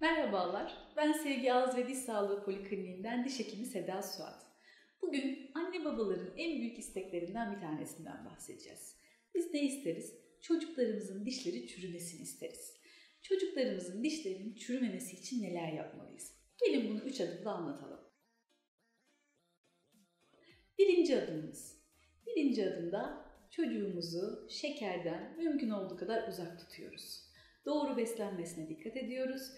Merhabalar, ben Sevgi Ağız ve Diş Sağlığı Polikliniğinden diş hekimi Seda Suat. Bugün anne babaların en büyük isteklerinden bir tanesinden bahsedeceğiz. Biz ne isteriz? Çocuklarımızın dişleri çürümesini isteriz. Çocuklarımızın dişlerinin çürümemesi için neler yapmalıyız? Gelin bunu üç adımda anlatalım. Birinci adımımız. Birinci adımda çocuğumuzu şekerden mümkün olduğu kadar uzak tutuyoruz. Doğru beslenmesine dikkat ediyoruz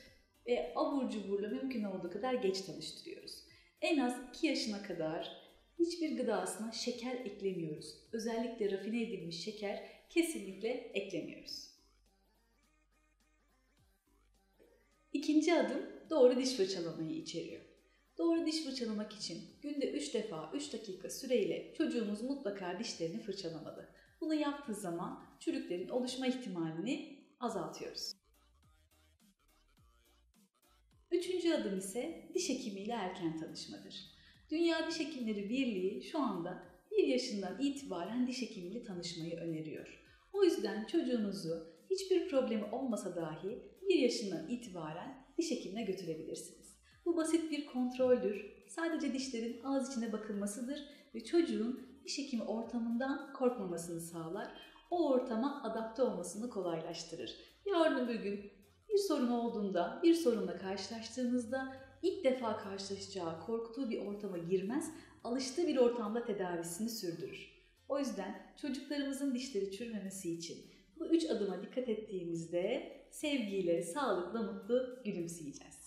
ve abur cuburla mümkün olduğu kadar geç tanıştırıyoruz. En az 2 yaşına kadar hiçbir gıdasına şeker eklemiyoruz. Özellikle rafine edilmiş şeker kesinlikle eklemiyoruz. İkinci adım doğru diş fırçalamayı içeriyor. Doğru diş fırçalamak için günde 3 defa 3 dakika süreyle çocuğumuz mutlaka dişlerini fırçalamalı. Bunu yaptığı zaman çürüklerin oluşma ihtimalini azaltıyoruz. Üçüncü adım ise diş hekimiyle erken tanışmadır. Dünya Diş Hekimleri Birliği şu anda 1 yaşından itibaren diş hekimiyle tanışmayı öneriyor. O yüzden çocuğunuzu hiçbir problemi olmasa dahi 1 yaşından itibaren diş hekimine götürebilirsiniz. Bu basit bir kontroldür. Sadece dişlerin ağız içine bakılmasıdır ve çocuğun diş hekimi ortamından korkmamasını sağlar. O ortama adapte olmasını kolaylaştırır. Yarın bir gün sorun olduğunda, bir sorunla karşılaştığınızda ilk defa karşılaşacağı, korktuğu bir ortama girmez, alıştığı bir ortamda tedavisini sürdürür. O yüzden çocuklarımızın dişleri çürümemesi için bu üç adıma dikkat ettiğimizde sevgiyle, sağlıkla, mutlu gülümseyeceğiz.